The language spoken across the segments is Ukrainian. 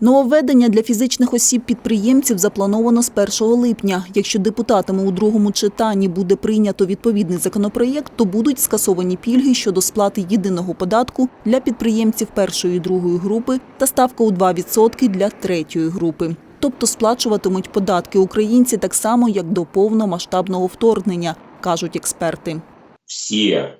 Нововведення для фізичних осіб-підприємців заплановано з 1 липня. Якщо депутатами у другому читанні буде прийнято відповідний законопроєкт, то будуть скасовані пільги щодо сплати єдиного податку для підприємців першої і другої групи та ставка у 2% для третьої групи. Тобто сплачуватимуть податки українці так само, як до повномасштабного вторгнення, кажуть експерти. все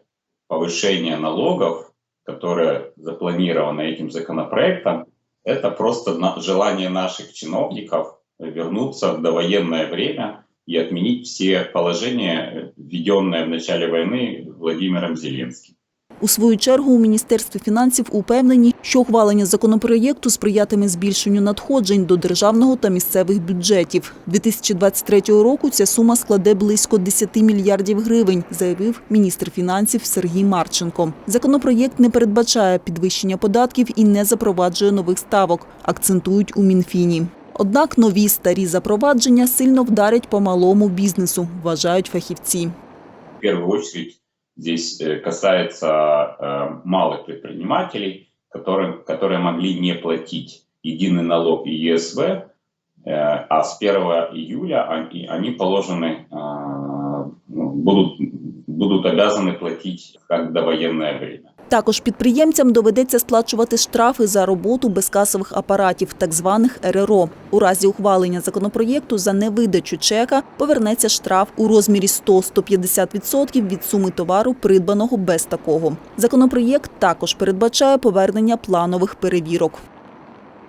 повышения налогов, которые запланированы этим законопроектом, это просто желание наших чиновников вернуться в довоенное время и отменить все положения, введенные в начале войны Владимиром Зеленским. У свою чергу у Міністерстві фінансів упевнені, що ухвалення законопроєкту сприятиме збільшенню надходжень до державного та місцевих бюджетів. 2023 року ця сума складе близько 10 мільярдів гривень, заявив міністр фінансів Сергій Марченко. Законопроєкт не передбачає підвищення податків і не запроваджує нових ставок, акцентують у Мінфіні. Однак нові старі запровадження сильно вдарять по малому бізнесу, вважають фахівці. Первую очередь здесь э, касается э, малых предпринимателей, которым, которые могли не платить единый налог и ЕСВ, э, а с 1 июля они, они положены, ну, будут, будут обязаны платить как довоенное время. Також підприємцям доведеться сплачувати штрафи за роботу безкасових апаратів, так званих РРО. У разі ухвалення законопроєкту за невидачу чека повернеться штраф у розмірі 100-150% від суми товару, придбаного без такого. Законопроєкт також передбачає повернення планових перевірок.